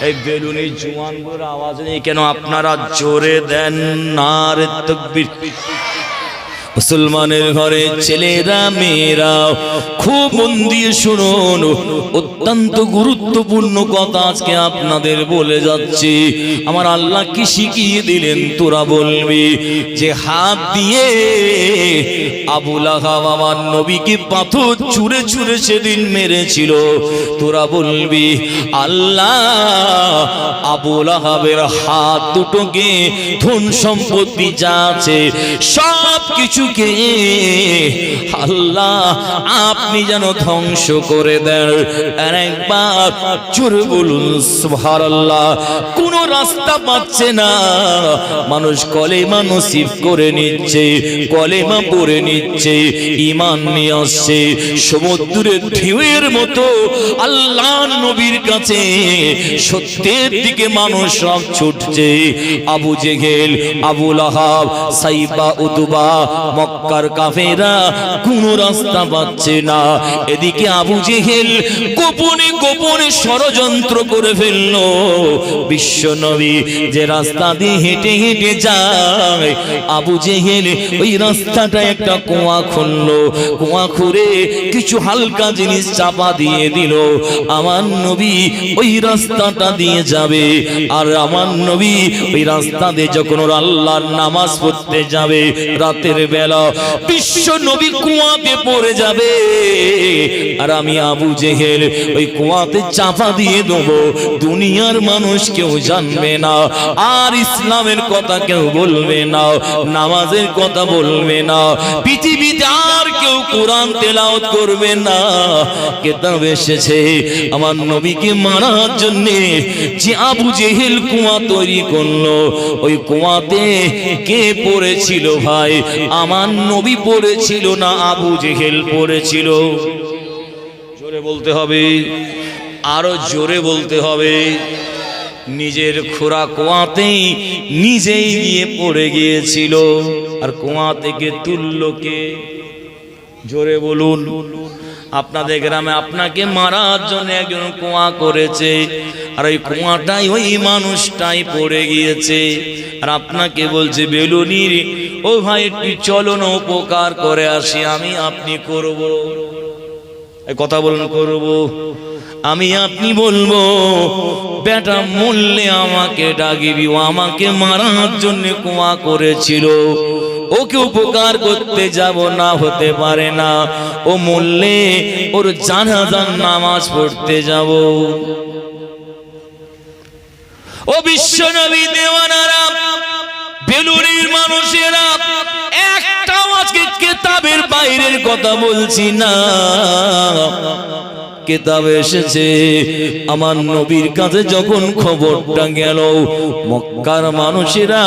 এই বেলুনি জুয়ান করে আওয়াজ নেই কেন আপনারা জোরে দেন না রে তকবীর? মুসলমানের ঘরে ছেলেরা মেয়েরা খুব মন দিয়ে শুনুন। অত্যন্ত গুরুত্বপূর্ণ কথা আজকে আপনাদের বলে যাচ্ছি। আমার আল্লাহ কি শিখিয়ে দিলেন তোরা বলবি? যে হাত দিয়ে আবুল আহাব আমার নবীকে পাথর ছুঁড়ে ছুঁড়ে সেদিন মেরেছিল। তোরা বলবি, আল্লাহ আবুল আহাবের হাত দুটোকে ধন সম্পত্তি যা আছে সব কিছুকে আল্লাহ আপনি যেন ধ্বংস করে দেন। আর একবার জোরে বলুন, সুবহানাল্লাহ। কোন রাস্তা পাচ্ছে না। মানুষ কলেমা নসিব করে নিচ্ছে, কলেমা পড়ে নিচ্ছে ইমান নিয়ে আসছে। সমুদ্রের ঢেউয়ের মতো আল্লাহ নবীর কাছে সত্যের দিকে মানুষ সব ছুটছে। আবু জেহেল আবুল আহাব সাইবা, উতুবা মক্কার কাফেরা কোন রাস্তা পাচ্ছে না। এদিকে আবু জেহেল গোপনে গোপনে ষড়যন্ত্র করে ফেলল। বিশ্ব নবী যে রাস্তা দিয়ে হেঁটে হেঁটে যায়, আবু জেহেল ওই রাস্তাটা একটা কুয়া খুললো। কুয়া খুঁড়ে কিছু হালকা জিনিস চাপা দিয়ে দিল। আমার নবী ওই রাস্তাটা দিয়ে যাবে। আর আমার নবী ওই রাস্তা দিয়ে যখন আল্লাহর নামাজ পড়তে যাবে, রাতের বেলা বিশ্ব নবী কুয়াতে পড়ে যাবে। আর আমি আবু জেহেল, ওই কুয়াতে চাপা দিয়ে দেবো। দুনিয়ার মানুষ কেউ জানবে না, আর ইসলামের কথা কেউ বলবে না, নামাজের কথা বলবে না, পৃথিবীতে আর কেউ কোরআন তেলাওয়াত করবে না। কেতাব এসেছে, আমার নবীকে মারার জন্য যে আবু জেহেল কুয়া তৈরি করল। ওই কুয়াতে কে পড়েছিল ভাই? আমার নবী পড়েছিল না আবু জেহেল পড়েছিল। জোরে বলতে হবে, আরও জোরে বলতে হবে। নিজের খোরা কোয়াতেই নিজেই গিয়ে পড়ে গিয়েছিল। আর কোয়া থেকে তুললোকে জোরে বলুন। আপনাদের গ্রামে আপনাকে মারার জন্য একজন কুয়া করেছে। আর ওই কুয়াটাই ওই মানুষটাই পড়ে গিয়েছে। আর আপনাকে বলছে বেলুনির ও ভাই, একটু চলো না, উপকার করে আসি, আমি আপনি করব। কথা বলুন, করব। আমি আপনি বলব, বেটা মূল্যে আমাকে ডাকিবি আমাকে মারার জন্য কুয়া করেছিল। ওকে উপকার করতে যাব না, হতে পারে না। ও মূল্যে ওর জানাজান নামাজ পড়তে যাব। ও বিশ্ব নবী দেওয়ানারা বেলুরির মানুষেরা, একটাও আজকে কেতাবের বাইরের কথা বলছি না। কেতাবে এসেছে। আমার নবীর কাছে যখন খবরটা গেল, মক্কার মানুষেরা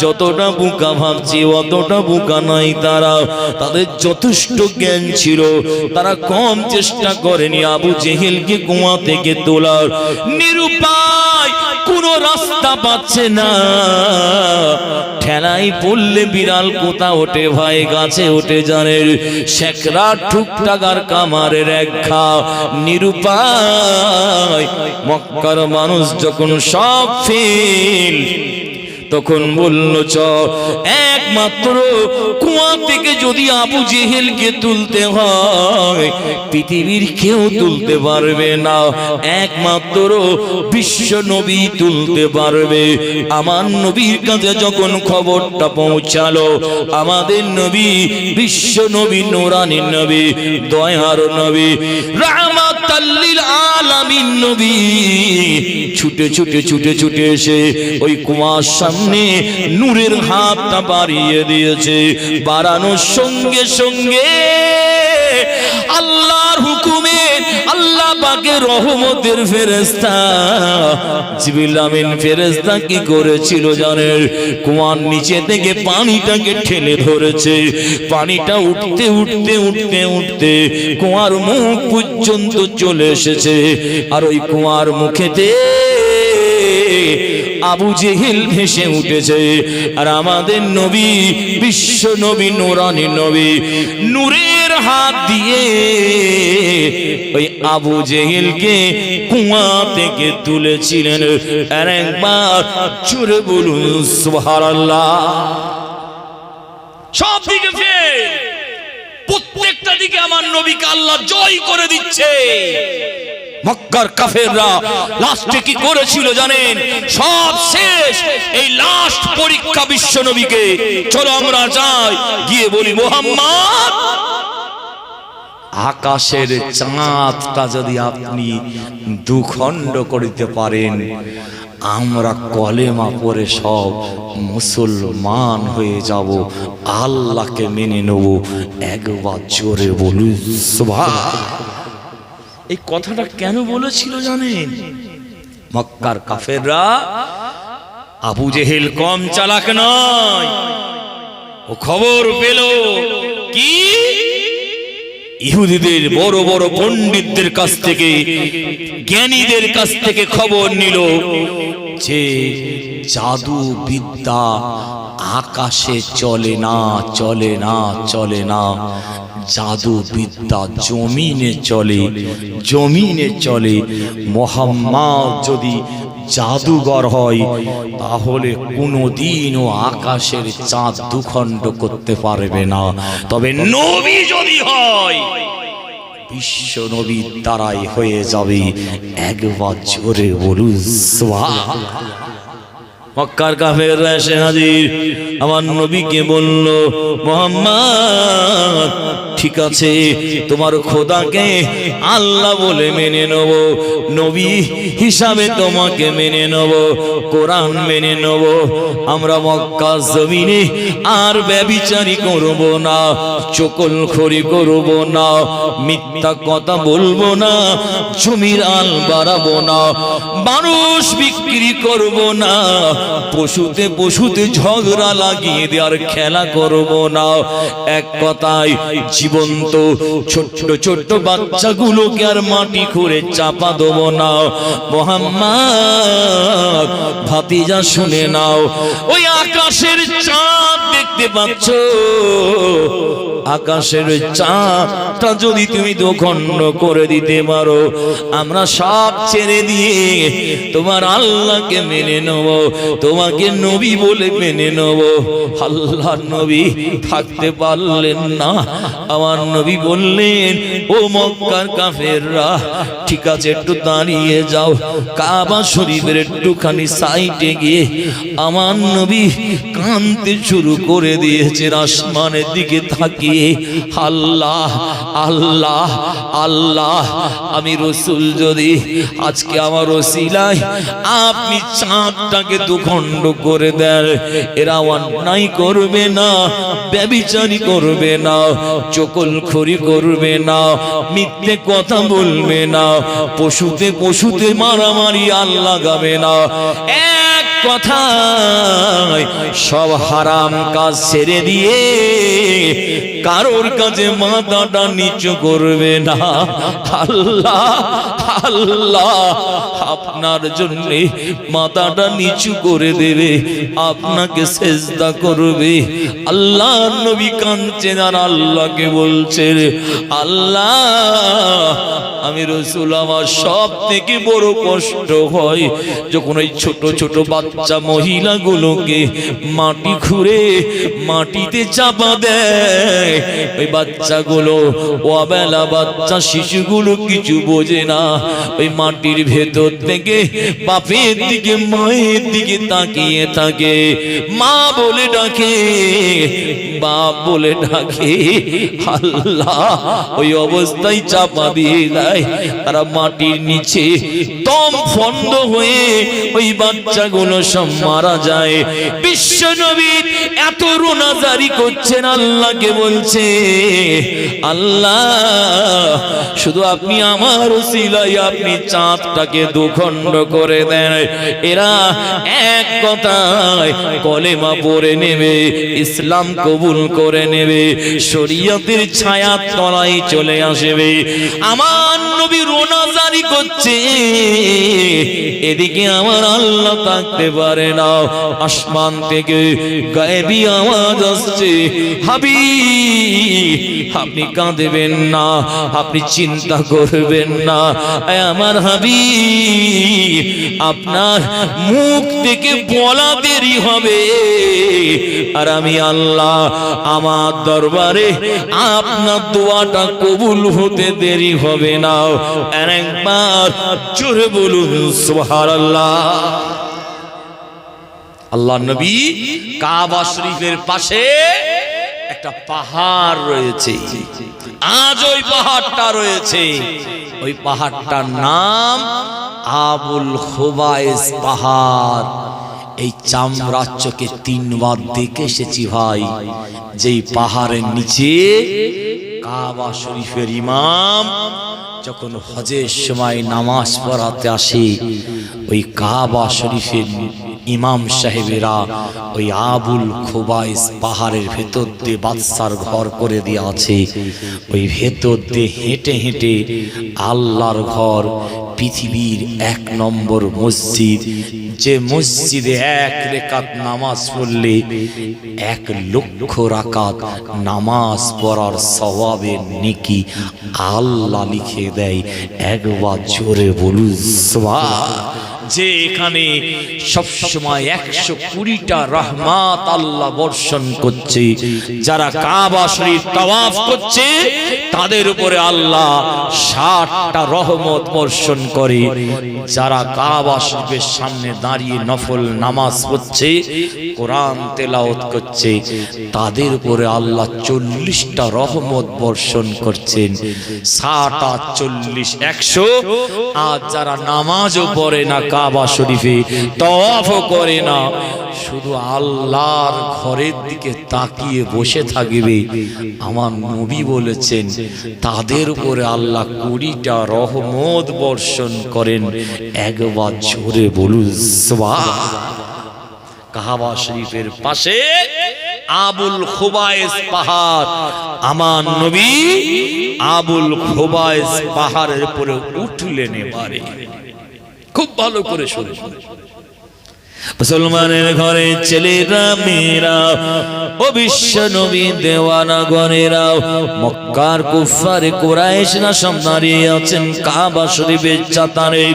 যতটা বুকা ভাবছে, অতটা বুকা নাই তারা। তাদের যথেষ্ট জ্ঞান ছিল। তারা কম চেষ্টা করেনি আবু জেহেলকে কুয়া থেকে তোলার। নিরুপায় কোনো রাস্তা পাচ্ছে না। ঠেলাই পড়লে বিড়াল কোথা ওঠে ভাই? গাছে ওঠে জানের শেখরা ঠুকটাকার কামারের এক খা নিরুপায় মক্কার মানুষ যখন সব ফেল তখন বলল চ একমাত্র কুয়া থেকে যদি আবু জেহেলকে তুলতে হয়, পৃথিবীর কেউ তুলতে পারবে না। একমাত্র বিশ্ব নবী তুলতে পারবে। আমার নবীর কাছে যখন খবরটা পৌঁছালো, আমাদের নবী বিশ্ব নবী, নোরানি নবী, দয়ার নবী, রাহমাতাল্লিল আলামিন নবী। ছুটে ছুটে ছুটে ছুটে এসে ওই কুয়ার সামনে নূরের হাতটা বাড়িয়ে দিয়েছে। বাড়ানোর সঙ্গে সঙ্গে আল্লাহর হুকুমে আল্লাহ পাকের রহমতের ফেরেস্তা জিবিল আমিন ফেরেস্তা কি করেছিল জানেন? কুয়ার নিচে থেকে পানিটাকে ঠেলে ধরেছে। পানিটা উঠতে উঠতে উঠতে উঠতে কুয়ার মুখ পর্যন্ত চলে এসেছে। আর ওই কুয়ার মুখেতে আবু জেহিল ভেসে উঠেছে। আর আমাদের নবী, বিশ্ব নবী, নোরানি নবী, নূরের হাত দিয়ে ওই আবু জেহিলকে কুয়া থেকে তুলেছিলেন। আর একবার জোরে বলুন, সুবহানাল্লাহ। সব দিকে প্রত্যেকটা দিকে আমার নবীকে আল্লাহ জয় করে দিচ্ছে। মক্কার কাফেররা লাস্টে কি করেছিল জানেন? সব শেষ। এই লাস্ট পরীক্ষা বিশ্ব নবীকে। চলো আমরা যাই, গিয়ে বলি, মোহাম্মদ! আকাশের চাঁদটা যদি আপনি দুখণ্ড করিতে পারেন, আমরা কলেমা পরে সব মুসলমান হয়ে যাব। আল্লাহকে মেনে নেব। একবার জোরে বলুন, সুবহান এই কথাটা কেন বলেছিল জানেন? মক্কার কাফেররা আবু জেহেল কম চালাক নয়। ও খবর পেল কি? ইহুদিদের বড় বড় পণ্ডিতদের কাছ থেকে, জ্ঞানীদের কাছ থেকে খবর নিল যে জাদু বিদ্যা আকাশে চলে না চলে না চলে না। জাদু বিদ্যা জমিনে চলে জমিনে চলে। মোহাম্মদ যদি জাদুঘর হয়, তাহলে কোনোদিনও আকাশের চাঁদ দুখণ্ড করতে পারবে না। তবে নবী যদি হয়, বিশ্ব নবীর দ্বারাই হয়ে যাবে। একবার জোরে বলুন মক্কার কাফের এসে হাজির। আমার নবীকে বলল, মোহাম্মদ, ঠিক আছে, তোমার খোদাকে আল্লাহ বলে মেনে নেব, নবী হিসাবে তোমাকে মেনে নেব, কোরআন মেনে নেব। আমরা মক্কা জমিনে আর ব্যবিচারি করব না চকল খড়ি করব না, মিথ্যা কথা বলব না, জমির আল বাড়াবো না, মানুষ বিক্রি করব না পশুতে পশুতে ঝগড়া লাগিয়ে দেওয়ার খেলা করব না। এক কথায়, জীবন্ত ছোট্ট ছোট্ট বাচ্চাগুলোকে আর মাটি করে চাপা দেবো না। মোহাম্মদ, ভাতিজা শুনে নাও, ওই আকাশের চাঁদ দেখতে পাচ্ছ। আকাশের চাঁদটা যদি তুমি দোখণ্ড করে দিতে পারো, আমরা সব ছেড়ে দিয়ে তোমার আল্লাহকে মেনে নেব, তোমাকে নবী বলে মেনে নেব। আল্লাহ নবী থাকতে পারলেন না। আমার নবী বললেন, ও মক্কার কাফেররা, ঠিক আছে, একটু দাঁড়িয়ে যাও। কাবা শরীফের একটুখানি সাইডে গিয়ে আমার নবী কানতে শুরু করে দিয়েছে আসমানের দিকে তাকিয়ে আল্লাহ আল্লাহ আল্লাহ, আমি রসুল যদি আজকে আমার ওসিলায় আপনি চাঁদটাকে দুখণ্ড করে দেন, এরা অন্যায় করবে না, ব্যবিচারী করবে না চকল খড়ি করবে না, মিথ্যে কথা বলবে না, পশুতে পশুতে মারামারি আল্লাহ গাবে না। এক কথায় সব হারাম কাজ ছেড়ে দিয়ে কারোর কাছে মাথাটা নিচু করবে না। আল্লাহ আল্লাহ, আপনার জন্য মাথাটা নিচু করে দেবে, আপনাকে সেজদা করবে। আল্লাহ নবী কাঁদছেন আর আল্লাহকে বলছে আল্লাহ, আমি রসুল আমার সব থেকে বড় কষ্ট হয়, যখন ওই ছোট ছোট বাচ্চা মহিলাগুলোকে মাটি খুঁড়ে মাটিতে চাপা দেয়। ওই বাচ্চাগুলো অবেলা বাচ্চা, শিশুগুলো কিছু বোঝে না। ওই মাটির ভেতর থেকে বাপের দিকে, মায়ের দিকে তাকিয়ে থাকে। মা বলে ডাকে, বাপ বলে ডাকে, আল্লাহ, ওই অবস্থায় চাপা দিয়ে দেয়। তারা মাটির নিচে দম ফন্দ হয়ে ওই বাচ্চাগুলো সব মারা যায়। বিশ্ব নবীর এত রোনাজারি করছেন, আল্লাহকে বলছে, আল্লাহ, শুধু আপনি আমার ওসিলাই আপনি চাঁদটাকে দুখণ্ড করে দেয় এরা এক কথায় কলেমা পড়ে নেবে, ইসলাম কবুল করে নেবে, শরীয়তের ছায়া তলায় চলে আসবে। আমার নবী রোনা জারি করছে, এদিকে আমার আল্লাহ থাকতে পারে না আসমান থেকে গায়েবী আওয়াজ আসছে। হাবি, আপনি কাঁদবেন না, আপনি চিন্তা করবেন না। আমার হাবি, আপনার মুখ থেকে বলা দেরি হবে। আর আমি আল্লাহ, আমার দরবারে আপনার দোয়াটা কবুল হতে দেরি হবে না। আর একবার জোরে বলুন, সুবহানাল্লাহ। আল্লাহ নবী কাবা শরীফের পাশে একটা পাহাড় রয়েছে। আজ ওই পাহাড়টা রয়েছে। ওই পাহাড়টার নাম আবুল খোবাইস পাহাড়। এই চামড়াচ্চকে তিনবার দেখে এসেছি ভাই। যেই পাহাড়ের নিচে কাবা শরীফের ইমাম যখন হজের সময় নামাজ পড়াতে আসে, ওই কাবা শরীফের ইমাম সাহেবেরা ওই আবুল খোবাইস পাহাড়ের ভেতর দিয়ে বাদশার ঘর করে দেওয়া আছে ওই ভেতর দিয়ে হেঁটে হেঁটে আল্লাহর ঘর, পৃথিবীর এক নম্বর মসজিদ, যে মসজিদে এক রেখাত নামাজ পড়লে এক লক্ষ রাকাত নামাজ পড়ার স্বভাবের নেকি আল্লাহ লিখে দেয়, একবার জোরে বলুন। যে এখানে সবসময় একশো কুড়িটা রহমাত আল্লাহ বর্ষণ করছে। যারা কাবা শরীফ তাওয়াফ করছে, তাদের উপরে আল্লাহ ষাটটা রহমত বর্ষণ করে। যারা কাবা শরীফের সামনে দাঁড়িয়ে নফল নামাজ পড়ছে, কোরআন তেলাওত করছে, তাদের উপরে আল্লাহ চল্লিশটা রহমত বর্ষণ করছেন। ষাট আর চল্লিশ, একশো। আর যারা নামাজও পড়ে না কাবা শরীফে তওয়াফও করে না। শুধু আল্লাহর ঘরের দিকে তাকিয়ে বসে থাকবে। আমার নবী বলেছেন, তাদের উপরে আল্লাহ কুড়িটা রহমত বর্ষণ করেন। একবার জোরে বলুন। কাবা শরীফের পাশে আবুল খুবাইস পাহাড়। আমার নবী আবুল খুবাইস পাহাড়ের উপরে উঠলেন এবারে। খুব ভালো করে শুনে। মুসলমানের ঘরে ছেলেরা, মেয়েরা, ও বিশ্ব নবী দেওয়ানা গণেরা, মক্কার কুফারে কোরাইশ না সব দাঁড়িয়ে আছেন কাবা শরীফের চাতারে।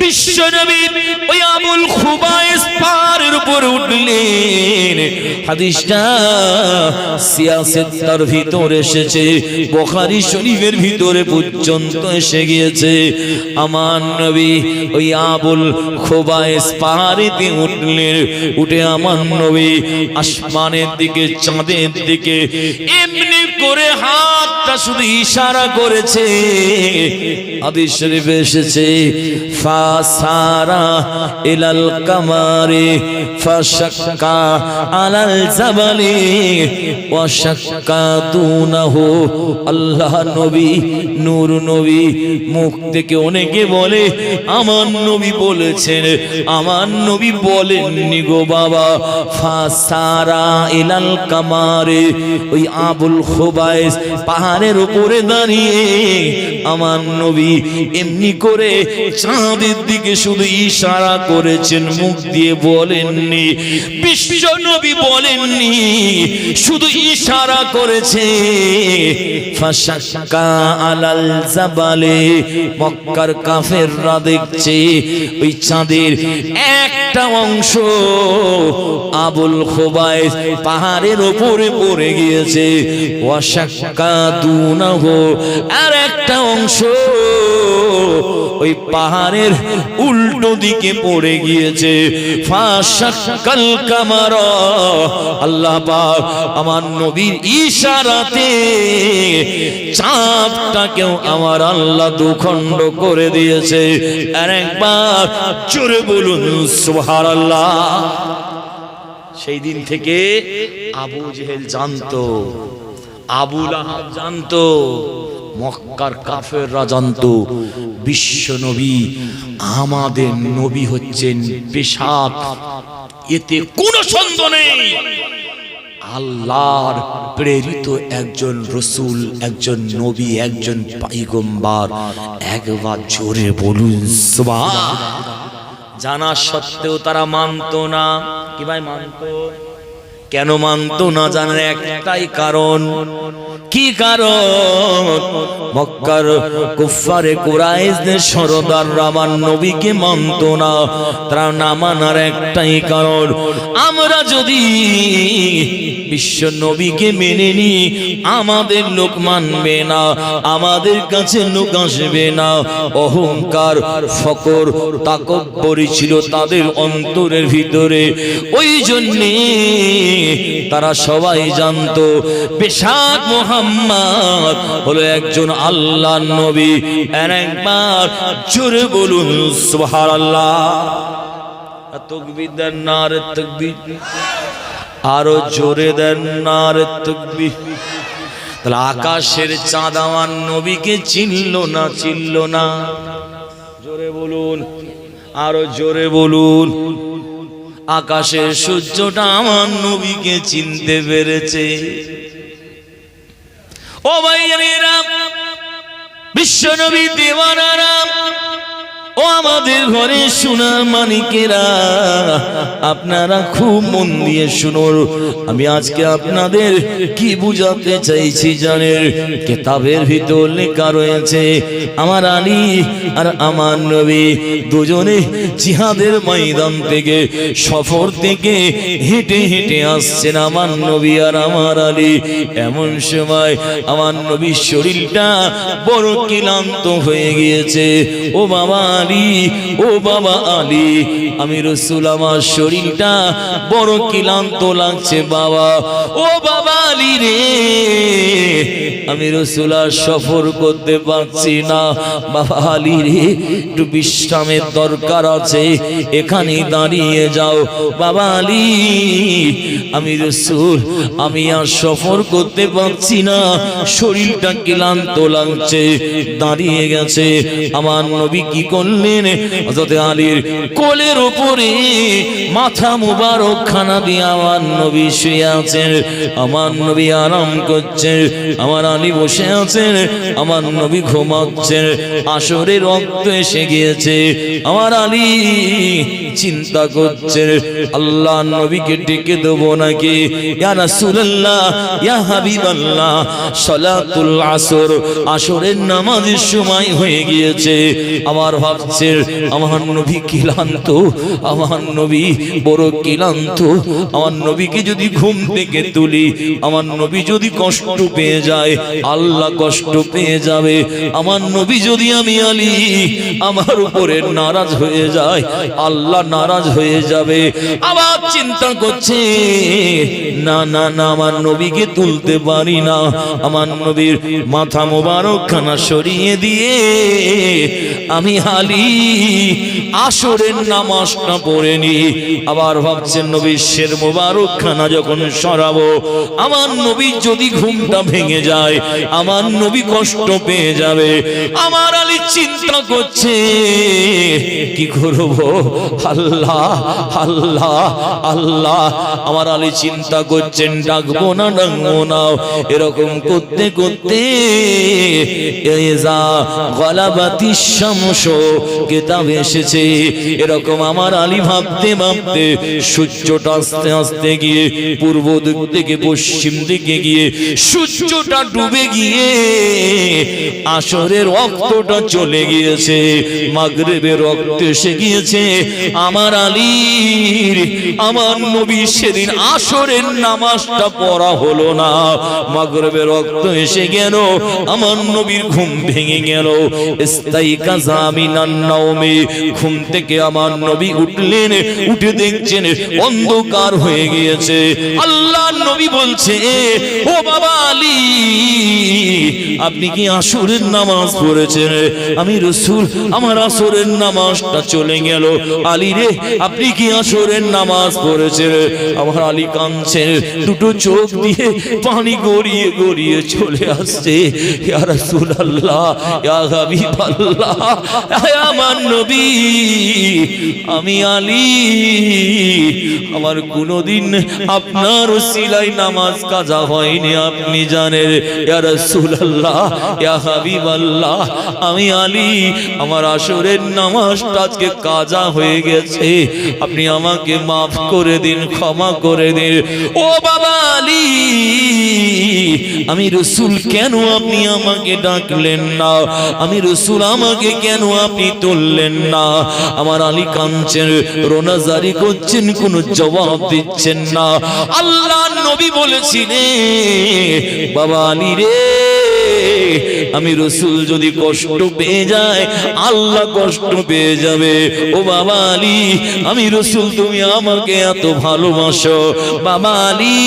বিশ্ব নবী ওই খুবাইস পাহাড়ের উপর উঠলেন। হাদিসটা ভিতর এসেছে, বুখারী শরীফের ভিতরে পর্যন্ত এসে গিয়েছে। আমার নবী ওই আবুল খুবাইস পাহাড়িতে উঠলেন, উঠে আমার নবী আসমানের দিকে, চাঁদের দিকে, এমনি করে হাতটা শুধু ইশারা করেছে। শরীফে এসেছে আল্লাহ নবী মুখ থেকে অনেকে বলে, আমার নবী বলেছেন, আমার নবী বলেননি গো বাবা। ফাসারা ইলাল কামারে, ওই আবুল পাহাড়ের উপরে দাঁড়িয়ে আমার নবী এমনি করে চাঁদের দিকে শুধু ইশারা করেছেন, মুখ দিয়ে বলেননি, বিশ্ব নবী বলেননি, শুধু ইশারা করেছে। আলাল জাবালে, মক্কার কাফেররা দেখছে, ওই চাঁদের একটা অংশ। আবুল খোবাইস পাহাড়ের ওপরে পড়ে গিয়েছে। ওয়াশাক্কা দুনাহ আর একটা অংশ। ওই পাহাড়ের উল্টো দিকে পড়ে গিয়েছে। আল্লাহ আমার নবীর ইশারাতে চাঁদটাকেও আমার আল্লাহ দুখণ্ড করে দিয়েছে। আর একবার জোরে বলুন সোহার আল্লাহ সেই দিন থেকে আবু জেহেল জানতো আবুল আহাব জানতো মক্কার কাফেররা জানতো, বিশ্ব নবী, আমাদের নবী হচ্ছেন পেশাক এতে কোনো সন্দেহ নেই। আল্লাহর প্রেরিত একজন রসুল, একজন নবী, একজন পাইগম্বার, একবার জোরে বলুন জানা সত্ত্বেও তারা মানতো না। কি ভাই মানতো? কেন মানতো না জানার একটাই কারণ? কি কারণ? মক্কার কুফারে সরদার নবীকে মানতো না, তারা না মানার একটাই কারণ। আমরা যদি বিশ্ব নবীকে মেনে নি, আমাদের লোক মানবে না, আমাদের কাছে লোক আসবে না। অহংকার, ফকর তাকব্বরি ছিল তাদের অন্তরের ভিতরে। ওই জন্যে তারা সবাই জানতো বেশাক মোহাম্মদ হলো একজন আল্লাহ নবী একবার জোরে বলুন, সুবহানাল্লাহ। তকবীর দেন না রে তকবীর। আরও জোরে দেন না রে তকবীর। তাহলে আকাশের চাঁদ আমার নবীকে চিনল না চিনল না। জোরে বলুন, আরও জোরে বলুন। আকাশের সূর্যটা আমার নবীকে চিনতে পেরেছে। ও ভাইয়েরা বিশ্ব নবী দেওয়ানারা ও আমাদের ঘরে সোনার মানিকেরা, আপনারা খুব মন দিয়ে শুনুন। আমি আজকে আপনাদের কি বুঝাতে চাইছি জানেন? কেতাবের ভিতর লেখা রয়েছে, আমার আলী আর আমার নবী দুজনে জিহাদের ময়দান থেকে, সফর থেকে হেঁটে হেঁটে আসছেন আমার নবী আর আমার আলী। এমন সময় আমার নবীর শরীরটা বড় ক্লান্ত হয়ে গিয়েছে। ও বাবা আলী, ও বাবা আলী, আমি রসুল, আমার শরীরটা বড় ক্লান্ত লাগছে বাবা। ও বাবা আলী রে, আমি রসুল আর সফর করতে পারছি না। বাবা আলী রে, একটু বিশ্রামের দরকার আছে এখানে দাঁড়িয়ে যাও। বাবা আলী, আমি রসুল, আমি আর সফর করতে পারছি না। শরীরটা ক্লান্ত লাগছে, দাঁড়িয়ে গেছে। আমার নবী কি করলেন হযরত আলীর কোলের উপরে মাথা মুবারক খানা দিয়ে আমার নবী শুয়ে আছেন, আমার নবী আরাম করছেন, আমার আলী বসে আছেন, আমার নবী ঘুমাচ্ছেন আসরে রক্ত এসে গিয়েছে, আমার আলী চিন্তা করছেন, আল্লাহ নবীকে ডেকে দেবো নাকি? ইয়া রাসূলুল্লাহ, ইয়া হাবিবাল্লাহ, সালাতুল আসর, আসরের নামাজের সময় হয়ে গিয়েছে, আমার ভাবছে আমার নবী কিলান্ত, আমার নবী বড় কিলান্ত। আমার নবীকে যদি ঘুম থেকে তুলি, আমার নবী যদি কষ্ট পেয়ে যায়, আল্লাহ কষ্ট পেয়ে যাবে। আমার নবী যদি আমি আলি, আমার উপরে নারাজ হয়ে যায়, আল্লাহ নারাজ হয়ে যাবে। আবার চিন্তা করছে, না না না, আমার নবীকে তুলতে পারি না। আমার নবীর মাথা মোবারক খানা সরিয়ে দিয়ে আমি হালি আসরের নামাজটা পড়ে নি আবার ভাবছেন নবীর শের মোবারক খানা যখন সরাবো, আমার নবী যদি ঘুমটা ভেঙে যায়, আমার নবী কষ্ট পেয়ে যাবে। আমার আলী চিন্তা করছে, কি করব? আল্লাহ আল্লাহ আল্লাহ। আমার আলী চিন্তা করছেন, ডাকবো না ডাকবো না। এরকম করতে করতে গলাবাতি শামস কেতাব এসেছে। এরকম আমার আলী ভাবতে ভাবতে সূর্যটা আস্তে আস্তে গিয়ে পূর্ব দিক থেকে পশ্চিম দিকে গিয়ে সূর্যটা ডুবে গিয়ে আসরের রক্তটা চলে গিয়েছে, মাগরেবের রক্ত এসে গিয়েছে। আমার আলীর, আমার নবী সেদিন আসরের নামাজটা পড়া হলো না। মাগরেবের রক্ত এসে গেল, আমার নবীর ঘুম ভেঙে গেল। ইস্তাই কাজামিনান নাওমে ঘুম থেকে আমার নবী উঠলেন, উঠে দেখছেন অন্ধকার হয়ে গিয়েছে। আল্লাহ নবী বলছে, ও বাবা আলী, আপনি কি আসরের নামাজ পড়েছেন? আমি রসুল, আমার আসরের নামাজটা চলে গেল। আলী রে, আপনি কি আসরের নামাজ পড়েছেন? আমার আলী কাঁদছেন দুটো চোখ দিয়ে পানি গড়িয়ে গড়িয়ে চলে আসছে। হাবিবাল্লাহ ইয়া আমার নবী, আমি আলী। আমার কোনোদিন আপনার সিলাই নামাজ কাজা হয়নি, আপনি জানেন, ইয়া রাসূলুল্লাহ, ইয়া হাবিবাল্লাহ, আমি আলী। আমার আসরের নামাজটা আজকে কাজা হয়ে গেছে। আপনি আমাকে মাফ করে দিন, ক্ষমা করে দিন। ও বাবা আলী, আমি রসুল কেন আপনি আমাকে ডাকলেন না? আমি রসুল আমাকে কেন আপনি তুললেন না। আমার আলী কাঁদছেন, রোনা জারি করছেন, কোনো জবাব দিচ্ছেন না। আল্লাহ নবী বলেছিলেন, বাবা আলী রে আমি রসুল যদি কষ্ট পেয়ে যায়, আল্লাহ কষ্ট পেয়ে যাবে। ও বাবা আলী, আমি রসুল, তুমি আমাকে এত ভালোবাসো। বাবা আলী,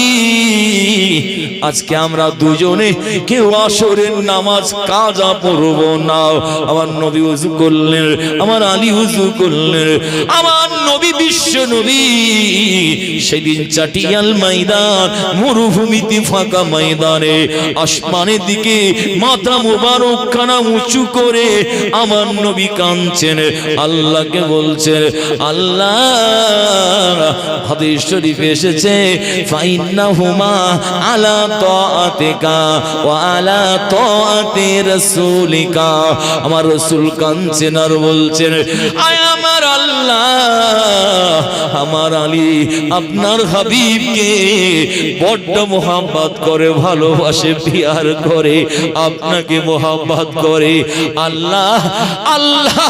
আজকে আমরা দুজনে কেউ আসরের নামাজ কাজা পড়ব না। আমার নবী উজু করলেন, আমার আলী উজু করলেন। আমার নবী বিশ্ব নবী, সেদিন চাটিয়াল ময়দান, মরুভূমিতে ফাঁকা ময়দানে, আসমানের দিকে মাথা মুবারক খানা উঁচু করে আমার নবী কাঁদছেন। আল্লাহকে বলছেন, আল্লাহ, হাদিস শরীফ এসেছে, ফাইন্নাহুমা আলা তাআতিকা ওয়া আলা তাআতি রাসূলিকা। আমার রাসূল কাঁদছেন আর বলছেন, আয় আমার আল্লাহ, আমার আলী, আপনার হাবিবকে বড্ড মোহাম্মত করে, ভালোবাসে, পিয়ার করে আপনাকে মোহাম্মত করে। আল্লাহ আল্লাহ,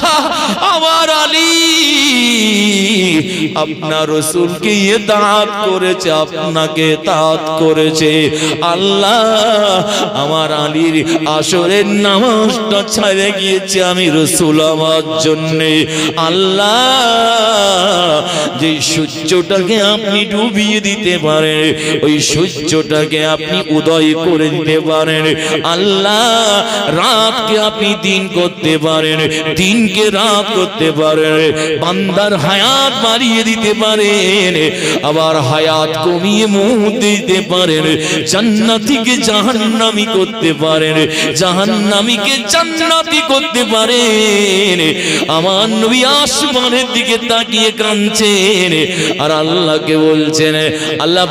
আমার আলী। আপনার রসুলকে তাঁত করেছে? আপনাকে তাঁত করেছে। আল্লাহ, আমার আলীর আসরের নামাজটা ছাড়ে গিয়েছে আমি রসুল আমার জন্যে। আল্লাহ, যে সূর্যটাকে আপনি ডুবিয়ে দিতে পারেন, ওই সূর্যটাকে আপনি উদয় করে দিতে পারেন। আল্লাহ রাতকে আপনি দিন করতে পারেন, দিনকে রাত করতে পারেন, বান্দার হায়াত দিতে পারেন, আবার হায়াত কমিয়ে দিতে পারেন, জান্নাতিকে জাহান্নামি করতে পারেন জান্নাতি করতে পারেন, আমার নবী আসমানের দিকে তাকিয়ে কাঁদছেন, আর আল্লাহকে বলছেন, আল্লাহ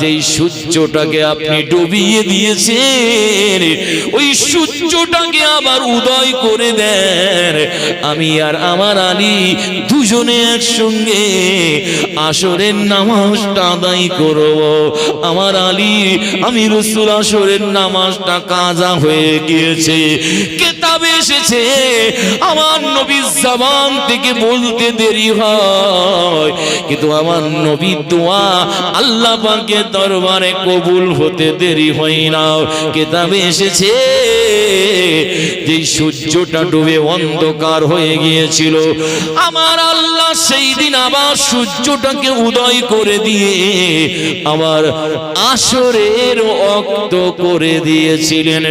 যেই সূর্যটাকে আপনি ডুবিয়ে দিয়েছেন। ওই সূর্যটাকে আবার উদয় করে দেন। আমি আর আমার আলী দুজনে একসঙ্গে আসরের নামাজটা আদায় করব। আমার আলী আমি রসুল আসরের নামাজটা কাজা হয়ে গিয়েছে। কেতাবে এসেছে, আমার নবীর জবান থেকে বলতে দেরি হয়। কিন্তু আমার নবী দোয়া আল্লাহ পাকের দরবারে কবুল হতে দেরি হয়। না কেতাবে এসেছে। যে সূর্যটা ডুবে অন্ধকার হয়ে গিয়েছিল। আমার আল্লাহ সেই দিন আবার সূর্যটাকে উদয় করে দিয়ে আমার আসরের অক্ত করে দিয়েছিলেন।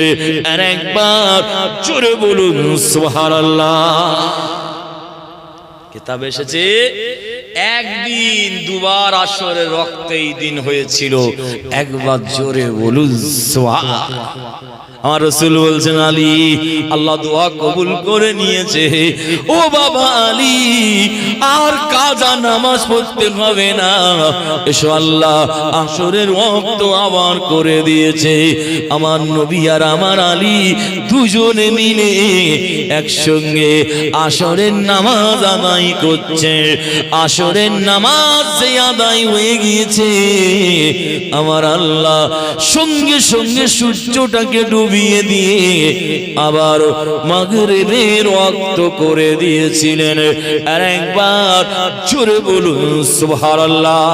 আর একবার জোরে বলুন, সুবহানাল্লাহ। কিতাব এসেছে একদিন দুবার আসরের রক্তেই দিন হয়েছিল একবার জোরে বলুন আমার রসুল বলছেন, আলী, আল্লাহ দোয়া কবুল করে নিয়েছে। ও বাবা আলী, আর কাজা নামাজ পড়তে হবে না। এসো আল্লাহ, আসরের ওয়াক্ত আবার করে দিয়েছে। আমার নবী আর আমার আলী দুজনে মিলে একসঙ্গে আসরের নামাজ আদায় করছে। আসরের নামাজ যে আদায় হয়ে গিয়েছে। আমার আল্লাহ সঙ্গে সঙ্গে সূর্যটাকে ডুবিয়ে দিয়ে আবার মাগরিবের রক্ত করে দিয়েছিলেন। আর একবার জোরে বলুন সুবহানাল্লাহ।